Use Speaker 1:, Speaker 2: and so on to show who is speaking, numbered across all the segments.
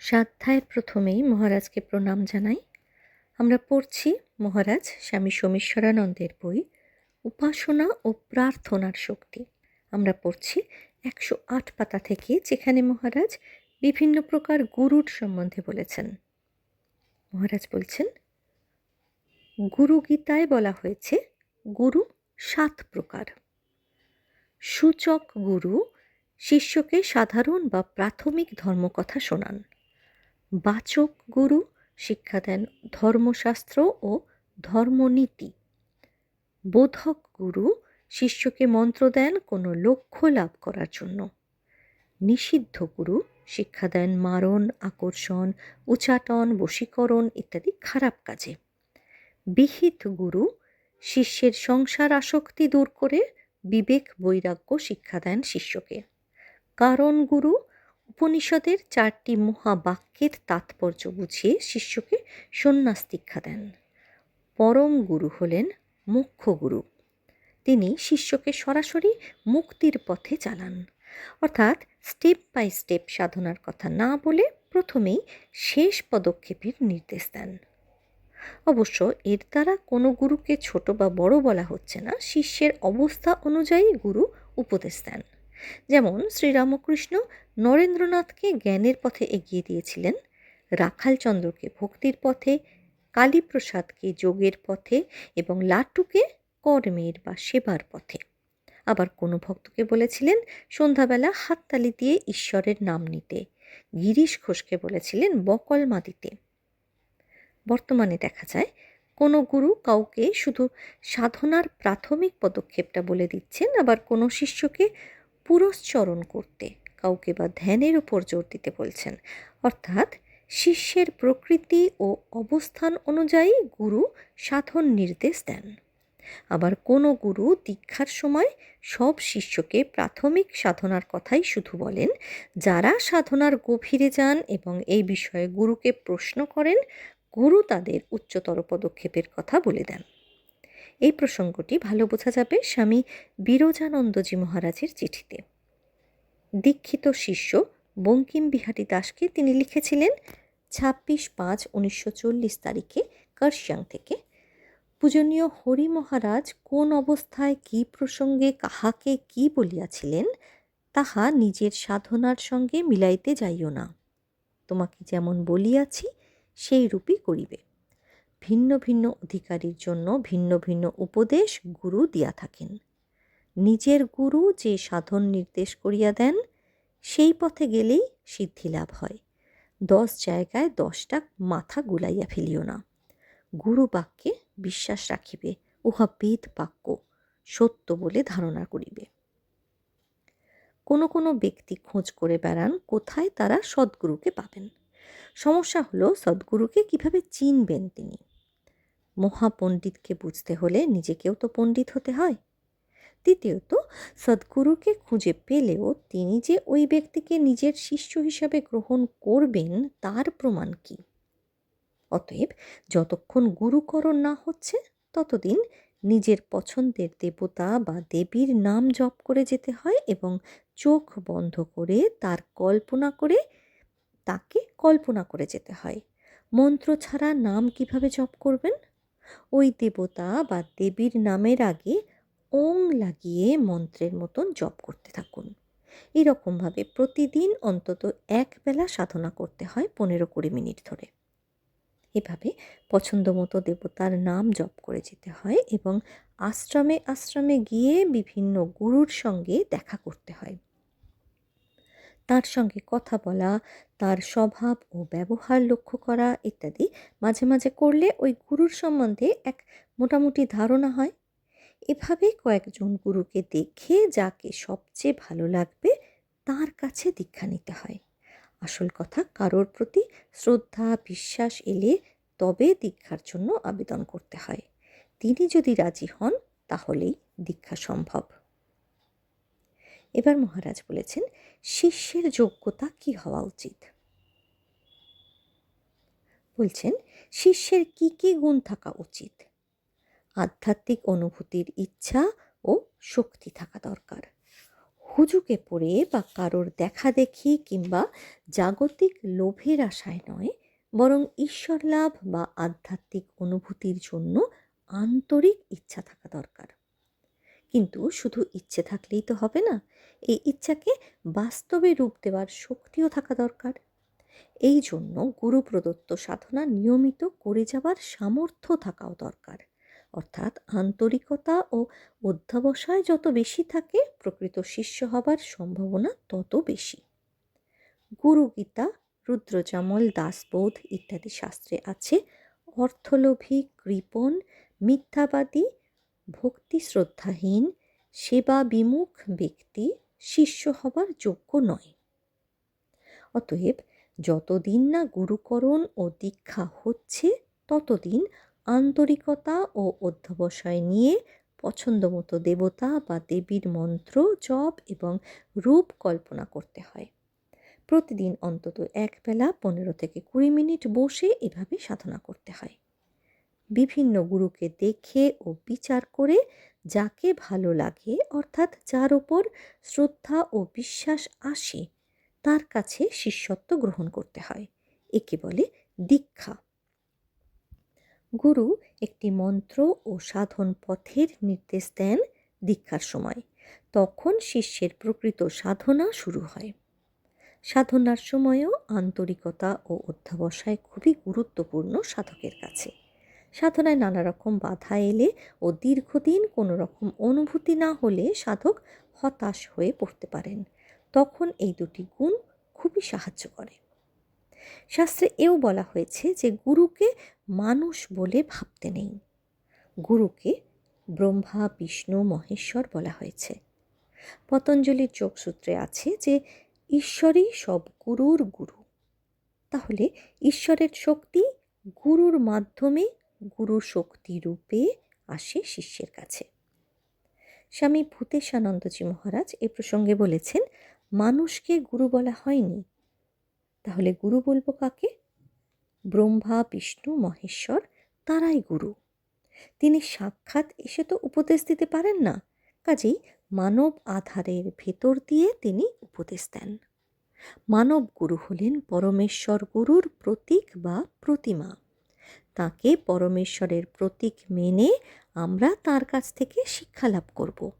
Speaker 1: সাধ্যায়ের প্রথমেই মহারাজকে প্রণাম জানাই। আমরা পড়ছি মহারাজ স্বামী সোমেশ্বরানন্দের বই, উপাসনা ও প্রার্থনার শক্তি। আমরা পড়ছি একশো আট পাতা থেকে, যেখানে মহারাজ বিভিন্ন প্রকার গুরুর সম্বন্ধে বলেছেন। মহারাজ বলছেন, গুরু গীতায় বলা হয়েছে, গুরু সাত প্রকার। সূচক গুরু শিষ্যকে সাধারণ বা প্রাথমিক ধর্মকথা শোনান। বাচক গুরু, শিক্ষা দেন ধর্মশাস্ত্র ও ধর্মনীতি। বোধক গুরু, শিষ্যকে মন্ত্র দেন কোনো লক্ষ্য লাভ করার জন্য। নিষিদ্ধ গুরু, শিক্ষা দেন মারণ, আকর্ষণ, উচাটন, বশীকরণ ইত্যাদি খারাপ কাজে। বিহিত গুরু, শিষ্যের সংসার আসক্তি দূর করে বিবেক বৈরাগ্য শিক্ষা দেন শিষ্যকে। কারণ গুরু উপনিষদের চারটি মহাবাক্যের তাৎপর্য বুঝিয়ে শিষ্যকে সন্ন্যাস দীক্ষা দেন। পরম গুরু হলেন মুখ্য গুরু। তিনি শিষ্যকে সরাসরি মুক্তির পথে চালান। অর্থাৎ স্টেপ বাই স্টেপ সাধনার কথা না বলে প্রথমেই শেষ পদক্ষেপের নির্দেশ দেন। অবশ্য এর দ্বারা কোনো গুরুকে ছোট বা বড় বলা হচ্ছে না, শিষ্যের অবস্থা অনুযায়ী গুরু উপদেশ দেন। যেমন শ্রীরামকৃষ্ণ নরেন্দ্রনাথকে জ্ঞানের পথে এগিয়ে দিয়েছিলেন, রাখালচন্দ্রকে ভক্তির পথে, কালীপ্রসাদকে যোগের পথে এবং লাট্টুকে কর্মের বা সেবার পথে। আবার কোনো ভক্তকে বলেছিলেন, সন্ধ্যাবেলা হাততালি দিয়ে ঈশ্বরের নাম নিতে, গিরিশ ঘোষকে বলেছিলেন বকলমা দিতে বর্তমানে দেখা যায়, কোনো গুরু কাউকে শুধু সাধনার প্রাথমিক পদক্ষেপটা বলে দিচ্ছেন, আবার কোনো শিষ্যকে পুরস্চরণ করতে, কাউকে বা ধ্যানের উপর জোর দিতে বলছেন। অর্থাৎ, শিষ্যের প্রকৃতি ও অবস্থান অনুযায়ী গুরু সাধন নির্দেশ দেন। আবার কোনো গুরু দীক্ষার সময় সব শিষ্যকে প্রাথমিক সাধনার কথাই শুধু বলেন। যারা সাধনার গভীরে যান এবং এই বিষয়ে গুরুকে প্রশ্ন করেন, গুরু তাদের উচ্চতর পদক্ষেপের কথা বলে দেন। এই প্রসঙ্গটি ভালো বোঝা যাবে স্বামী বিরজানন্দজি মহারাজের চিঠিতে। দীক্ষিত শিষ্য বঙ্কিম বিহারী দাসকে তিনি লিখেছিলেন ছাব্বিশ পাঁচ উনিশশো চল্লিশ তারিখে কার্শিয়াং থেকে। পূজনীয় হরি মহারাজ কোন অবস্থায় কি প্রসঙ্গে কাহাকে কি বলিয়াছিলেন তাহা নিজের সাধনার সঙ্গে মিলাইতে যাইও না। তোমাকে যেমন বলিয়াছি সেই রূপই করিবে। ভিন্ন ভিন্ন অধিকারীর জন্য ভিন্ন ভিন্ন উপদেশ গুরু দিয়া থাকেন। নিজের গুরু যে সাধন নির্দেশ করিয়া দেন, সেই পথে গেলেই সিদ্ধি লাভ হয়। দশ জায়গায় দশটা মাথা গুলাইয়া ফেলিও না। গুরু বাক্যে বিশ্বাস রাখিবে, উহা বেদ বাক্য, সত্য বলে ধারণা করিবে। কোনো কোনো ব্যক্তি খোঁজ করে বেড়ান কোথায় তারা সদ্গুরুকে পাবেন। সমস্যা হলো সদ্গুরুকে কীভাবে চিনবেন তিনি। মহাপণ্ডিতকে বুঝতে হলে নিজেকেও তো পণ্ডিত হতে হয়। দ্বিতীয়ত, সদ্গুরুকে খুঁজে পেলেও তিনি যে ওই ব্যক্তিকে নিজের শিষ্য হিসাবে গ্রহণ করবেন তার প্রমাণ কি? অতএব যতক্ষণ গুরুকরণ না হচ্ছে, ততদিন নিজের পছন্দের দেবতা বা দেবীর নাম জপ করে যেতে হয় এবং চোখ বন্ধ করে তার কল্পনা করে তাকে কল্পনা করে যেতে হয়। মন্ত্র ছাড়া নাম কীভাবে জপ করবেন? ওই দেবতা বা দেবীর নামের আগে ওং লাগিয়ে মন্ত্রের মতন জপ করতে থাকুন। এরকমভাবে প্রতিদিন অন্তত এক বেলা সাধনা করতে হয় পনেরো কুড়ি মিনিট ধরে। এভাবে পছন্দ মতো দেবতার নাম জপ করে যেতে হয় এবং আশ্রমে আশ্রমে গিয়ে বিভিন্ন গুরুর সঙ্গে দেখা করতে হয়। তার সঙ্গে কথা বলা, তার স্বভাব ও ব্যবহার লক্ষ্য করা ইত্যাদি মাঝে মাঝে করলে ওই গুরুর সম্বন্ধে এক মোটামুটি ধারণা হয়। এভাবে কয়েকজন গুরুকে দেখে যাকে সবচেয়ে ভালো লাগবে তার কাছে দীক্ষা নিতে হয়। আসল কথা, কারোর প্রতি শ্রদ্ধা, বিশ্বাস এলে তবে দীক্ষার জন্য আবেদন করতে হয়। তিনি যদি রাজি হন, তাহলেই দীক্ষা সম্ভব। এবার মহারাজ বলেছেন, শিষ্যের যোগ্যতা কি হওয়া উচিত? বলছেন, শিষ্যের কি কি গুণ থাকা উচিত? আধ্যাত্মিক অনুভূতির ইচ্ছা ও শক্তি থাকা দরকার। হুজুকে পড়ে বা কারোর দেখা দেখি কিংবা জাগতিক লোভের আশায় নয়, বরং ঈশ্বর লাভ বা আধ্যাত্মিক অনুভূতির জন্য আন্তরিক ইচ্ছা থাকা দরকার। কিন্তু শুধু ইচ্ছে থাকলেই তো হবে না, এই ইচ্ছাকে বাস্তবে রূপ দেওয়ার শক্তিও থাকা দরকার। এই জন্য গুরু প্রদত্ত সাধনা নিয়মিত করে যাবার সামর্থ্য থাকাও দরকার। অর্থাৎ আন্তরিকতা ও অধ্যাবসায় যত বেশি থাকে, প্রকৃত শিষ্য হবার সম্ভাবনা তত বেশি। গুরু গীতা রুদ্রজামল দাসবোধ ইত্যাদি শাস্ত্রে আছে অর্থলোভী, কৃপণ, মিথ্যাবাদী ভক্তি শ্রদ্ধাহীন সেবা বিমুখ ব্যক্তি শিষ্য হবার যোগ্য নয়। অতএব যতদিন না গুরুকরণ ও দীক্ষা হচ্ছে, ততদিন আন্তরিকতা ও অধ্যবসায় নিয়ে পছন্দ মতো দেবতা বা দেবীর মন্ত্র, জপ এবং রূপ কল্পনা করতে হয়। প্রতিদিন অন্তত এক বেলা পনেরো থেকে কুড়ি মিনিট বসে এভাবে সাধনা করতে হয়। বিভিন্ন গুরুকে দেখে ও বিচার করে যাকে ভালো লাগে, অর্থাৎ যার ওপর শ্রদ্ধা ও বিশ্বাস আসে, তার কাছে শিষ্যত্ব গ্রহণ করতে হয়। একে বলে দীক্ষা। গুরু একটি মন্ত্র ও সাধন পথের নির্দেশ দেন দীক্ষার সময়। তখন শিষ্যের প্রকৃত সাধনা শুরু হয়। সাধনার সময়ও আন্তরিকতা ও অধ্যাবসায় খুবই গুরুত্বপূর্ণ সাধকের কাছে। সাধনায় নানা রকম বাধা এলে ও দীর্ঘদিন কোনো রকম অনুভূতি না হলে সাধক হতাশ হয়ে পড়তে পারেন। তখন এই দুটি গুণ খুবই সাহায্য করে। শাস্ত্রে এও বলা হয়েছে যে, গুরুকে মানুষ বলে ভাবতে নেই। গুরুকে ব্রহ্মা, বিষ্ণু, মহেশ্বর বলা হয়েছে। পতঞ্জলির যোগসূত্রে আছে যে, ঈশ্বরই সব গুরুর গুরু। তাহলে ঈশ্বরের শক্তি গুরুর মাধ্যমে গুরু শক্তি রূপে আসে শিষ্যের কাছে। স্বামী ভূতেশানন্দজি মহারাজ এ প্রসঙ্গে বলেছেন, মানুষকে গুরু বলা হয়নি। তাহলে গুরু বলব কাকে? ব্রহ্মা, বিষ্ণু, মহেশ্বর, তারাই গুরু। তিনি সাক্ষাৎ এসে তো উপদেশ দিতে পারেন না। কাজেই মানব আধারের ভেতর দিয়ে তিনি উপদেশ দেন। মানব গুরু হলেন পরমেশ্বর গুরুর প্রতীক বা প্রতিমা। তাকে পরমেশ্বরের প্রতীক মেনে আমরা তার কাছ থেকে শিক্ষা লাভ করব।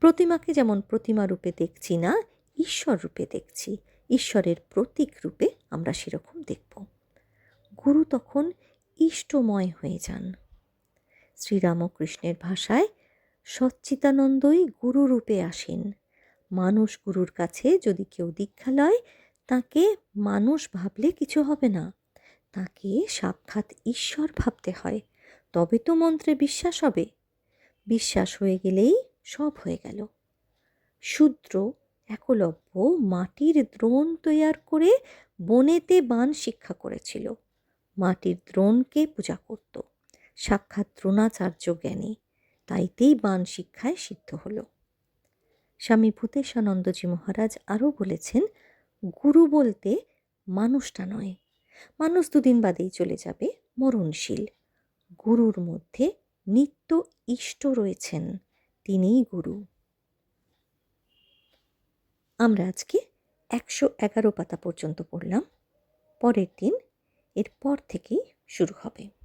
Speaker 1: প্রতিমাকে যেমন প্রতিমা রূপে দেখছি না, ঈশ্বর রূপে দেখছি। ঈশ্বরের প্রতীক রূপে আমরা সেরকম দেখব। গুরু তখন ইষ্টময় হয়ে যান। শ্রীরামকৃষ্ণের ভাষায় সচ্চিতানন্দই গুরু রূপে আসেন। মানুষ গুরুর কাছে যদি কেউ দীক্ষা লয়, তাকে মানুষ ভাবলে কিছু হবে না। তাকে সাক্ষাৎ ঈশ্বর ভাবতে হয়, তবে তো মন্ত্রে বিশ্বাস হবে। বিশ্বাস হয়ে গেলেই সব হয়ে গেল। শূদ্র, একলব্য মাটির দ্রোণ তৈয়ার করে বনেতে বান শিক্ষা করেছিল। মাটির দ্রোণকে পূজা করত। সাক্ষাৎ দ্রোণাচার্য জ্ঞানী, তাইতেই বান শিক্ষায় সিদ্ধ হল। স্বামী ভূতেশানন্দজি মহারাজ আরও বলেছেন, গুরু বলতে মানুষটা নয় মানুষ দুদিন বাদেই চলে যাবে মরণশীল। গুরুর মধ্যে নিত্য ইষ্ট রয়েছেন তিনিই গুরু। আমরা আজকে একশো এগারো পাতা পর্যন্ত পড়লাম। পরের দিন এরপর থেকেই শুরু হবে।